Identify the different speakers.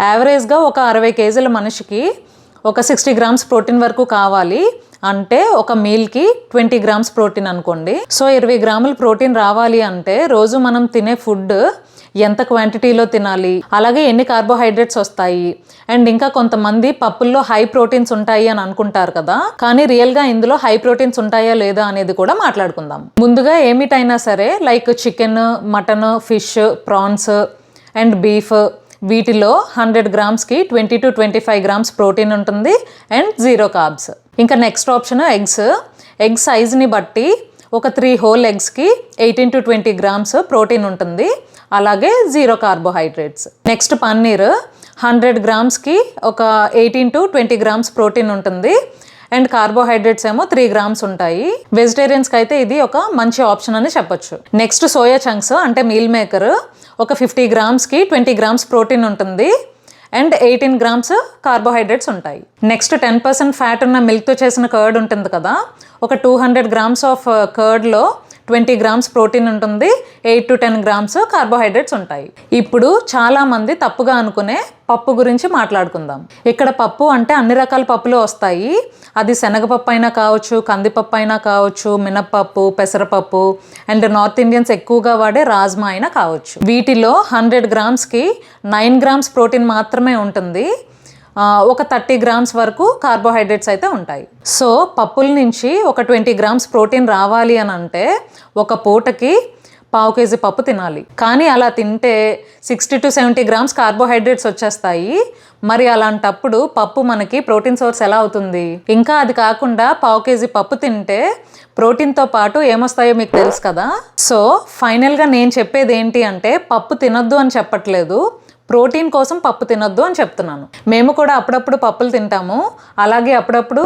Speaker 1: యావరేజ్గా ఒక అరవై కేజీల మనిషికి ఒక సిక్స్టీ గ్రామ్స్ ప్రోటీన్ వరకు కావాలి. అంటే ఒక మీల్కి ట్వంటీ గ్రామ్స్ ప్రోటీన్ అనుకోండి. సో ఇరవై గ్రాముల ప్రోటీన్ రావాలి అంటే రోజు మనం తినే ఫుడ్ ఎంత క్వాంటిటీలో తినాలి? అలాగే ఎన్ని కార్బోహైడ్రేట్స్ వస్తాయి? అండ్ ఇంకా కొంతమంది పప్పుల్లో హై ప్రోటీన్స్ ఉంటాయి అని అనుకుంటారు కదా? కానీ రియల్గా ఇందులో హై ప్రోటీన్స్ ఉంటాయా లేదా అనేది కూడా మాట్లాడుకుందాం. ముందుగా ఏమిటైనా సరే like chicken mutton fish prawns and beef వీటిలో hundred గ్రామ్స్కి twenty to twenty five grams protein ఉంటుంది అండ్ జీరో కార్బ్స్ ఇంకా నెక్స్ట్ ఆప్షన్ ఎగ్స్. ఎగ్ సైజ్ని బట్టి ఒక three whole ఎగ్స్కి eighteen to twenty grams protein ఉంటుంది. అలాగే zero carbohydrates. Next paneer. Hundred గ్రామ్స్కి ఒక eighteen to twenty grams protein ఉంటుంది. And carbohydrates ఏమో త్రీ గ్రామ్స్ ఉంటాయి. వెజిటేరియన్స్కి అయితే ఇది ఒక మంచి ఆప్షన్ అని చెప్పొచ్చు. నెక్స్ట్ సోయా చంక్స్ అంటే మీల్ మేకర్ ఒక ఫిఫ్టీ గ్రామ్స్కి ట్వంటీ గ్రామ్స్ ప్రోటీన్ ఉంటుంది. అండ్ ఎయిటీన్ గ్రామ్స్ కార్బోహైడ్రేట్స్ ఉంటాయి. నెక్స్ట్ టెన్ పర్సెంట్ ఫ్యాట్ ఉన్న మిల్క్తో చేసిన కర్డ్ ఉంటుంది కదా. ఒక టూ హండ్రెడ్ గ్రామ్స్ ఆఫ్ కర్డ్లో ట్వంటీ గ్రామ్స్ ప్రోటీన్ ఉంటుంది eight to ten grams carbohydrates ఉంటాయి. ఇప్పుడు చాలామంది తప్పుగా అనుకునే పప్పు గురించి మాట్లాడుకుందాం. ఇక్కడ పప్పు అంటే అన్ని రకాల పప్పులు వస్తాయి. అది శనగపప్పు అయినా కావచ్చు కందిపప్పు అయినా కావచ్చు మినప్పప్పు పెసరపప్పు అండ్ నార్త్ ఇండియన్స్ ఎక్కువగా వాడే రాజ్మా అయినా కావచ్చు. వీటిలో హండ్రెడ్ గ్రామ్స్కి నైన్ గ్రామ్స్ ప్రోటీన్ మాత్రమే ఉంటుంది. ఒక థర్టీ గ్రామ్స్ వరకు కార్బోహైడ్రేట్స్ అయితే ఉంటాయి. సో పప్పుల నుంచి ఒక ట్వంటీ గ్రామ్స్ ప్రోటీన్ రావాలి అని అంటే ఒక పూటకి పావు కేజీ పప్పు తినాలి. కానీ అలా తింటే sixty to seventy grams carbohydrates వచ్చేస్తాయి. మరి అలాంటప్పుడు పప్పు మనకి ప్రోటీన్ సోర్స్ ఎలా అవుతుంది? ఇంకా అది కాకుండా పావు కేజీ పప్పు తింటే ప్రోటీన్తో పాటు ఏమొస్తాయో మీకు తెలుసు కదా? సో ఫైనల్గా నేను చెప్పేది ఏంటి అంటే పప్పు తినొద్దు అని చెప్పట్లేదు. ప్రోటీన్ కోసం పప్పు తినొద్దు అని చెప్తున్నాను. మేము కూడా అప్పుడప్పుడు పప్పులు తింటాము. అలాగే అప్పుడప్పుడు